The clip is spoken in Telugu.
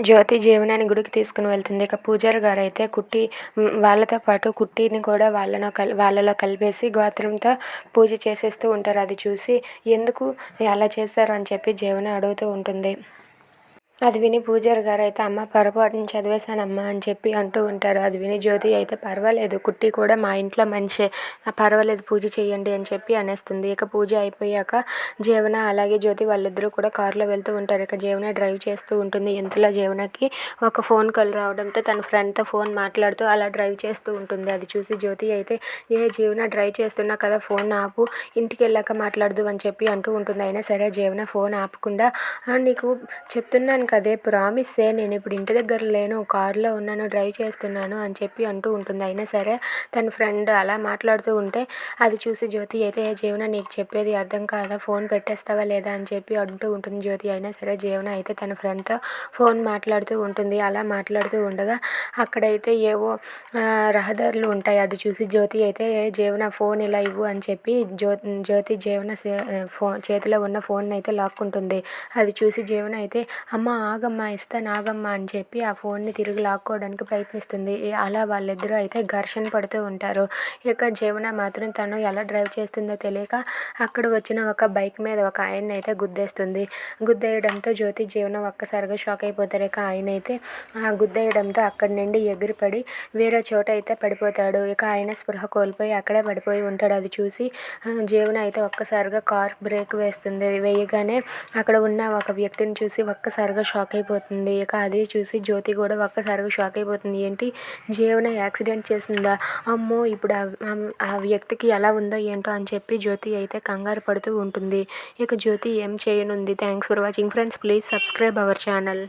జ్యోతి జీవనాన్ని గుడికి తీసుకుని వెళ్తుంది. ఇక పూజారి గారు అయితే కుట్టి వాళ్ళతో పాటు కుట్టిని కూడా వాళ్ళను కల్ వాళ్ళలో కలిపేసి గోత్రంతో పూజ చేసేస్తూ ఉంటారు. అది చూసి ఎందుకు అలా చేశారు? అని చెప్పి జీవన అడుగుతూ ఉంటుంది. అది విని పూజారి గారు అయితే అమ్మ పొరపాటున చదివేశానమ్మా అని చెప్పి అంటూ ఉంటారు. అది విని జ్యోతి అయితే పర్వాలేదు కుట్టి కూడా మా ఇంట్లో మనిషే. పర్వాలేదు పూజ చేయండి అని చెప్పి అనేస్తుంది. ఇక పూజ అయిపోయాక జీవన అలాగే జ్యోతి వాళ్ళిద్దరూ కూడా కారులో వెళ్తూ ఉంటారు. ఇక జీవన డ్రైవ్ చేస్తూ ఉంటుంది. ఇంతలో జీవనకి ఒక ఫోన్ కాల్ రావడంతో తన ఫ్రెండ్తో ఫోన్ మాట్లాడుతూ అలా డ్రైవ్ చేస్తూ ఉంటుంది. అది చూసి జ్యోతి అయితే ఏ జీవన డ్రైవ్ చేస్తున్నా కదా ఫోన్ ఆపు. ఇంటికి వెళ్ళాక మాట్లాడదు అని చెప్పి అంటూ ఉంటుంది. అయినా సరే జీవన ఫోన్ ఆపకుండా నీకు చెప్తున్నాను కదే ప్రామిస్సే నేను ఇప్పుడు ఇంటి దగ్గర లేను కారులో ఉన్నాను డ్రైవ్ చేస్తున్నాను అని చెప్పి అంటూ ఉంటుంది. అయినా సరే తన ఫ్రెండ్ అలా మాట్లాడుతూ ఉంటే అది చూసి జ్యోతి అయితే జీవన నీకు చెప్పేది అర్థం కాదా? ఫోన్ పెట్టేస్తావా లేదా? అని చెప్పి అంటూ ఉంటుంది జ్యోతి. అయినా సరే జీవన అయితే తన ఫ్రెండ్తో ఫోన్ మాట్లాడుతూ ఉంటుంది. అలా మాట్లాడుతూ ఉండగా అక్కడైతే ఏవో రహదారులు ఉంటాయి. అది చూసి జ్యోతి అయితే జీవన ఫోన్ ఇలా ఇవ్వు అని చెప్పి జ్యో జ్యోతి జీవన ఫోన్ చేతిలో ఉన్న ఫోన్ అయితే లాక్కుంటుంది. అది చూసి జీవన అయితే అమ్మ ఆగమ్మా ఇస్తాను ఆగమ్మా అని చెప్పి ఆ ఫోన్ని తిరిగి లాక్కోవడానికి ప్రయత్నిస్తుంది. అలా వాళ్ళిద్దరూ అయితే ఘర్షణ పడుతూ ఉంటారు. ఇక జీవన మాత్రం తను ఎలా డ్రైవ్ చేస్తుందో తెలియక అక్కడ వచ్చిన ఒక బైక్ మీద ఒక ఆయన్ని అయితే గుద్దేస్తుంది. గుద్దేయడంతో జ్యోతి జీవనం ఒక్కసారిగా షాక్ అయిపోతారు. ఇక ఆయన అయితే ఆ గుద్దేయడంతో అక్కడి నుండి ఎగిరిపడి వేరే చోట అయితే పడిపోతాడు. ఇక ఆయన స్పృహ కోల్పోయి అక్కడే పడిపోయి ఉంటాడు. అది చూసి జీవన అయితే ఒక్కసారిగా కార్ బ్రేక్ వేస్తుంది. వేయగానే అక్కడ ఉన్న ఒక వ్యక్తిని చూసి ఒక్కసారిగా షాక్ అయిపోతుంది ఇక అది చూసి జ్యోతి కూడా ఒక్కసారిగా షాక్ అయిపోతుంది ఏంటి? జీవన యాక్సిడెంట్ చేసిందా? అమ్మో ఇప్పుడు ఆ వ్యక్తికి ఎలా ఉందో ఏంటో అని చెప్పి జ్యోతి అయితే కంగారు పడుతూ ఉంటుంది. ఇక జ్యోతి ఏం చేయనుంది? Thanks for watching friends please subscribe our channel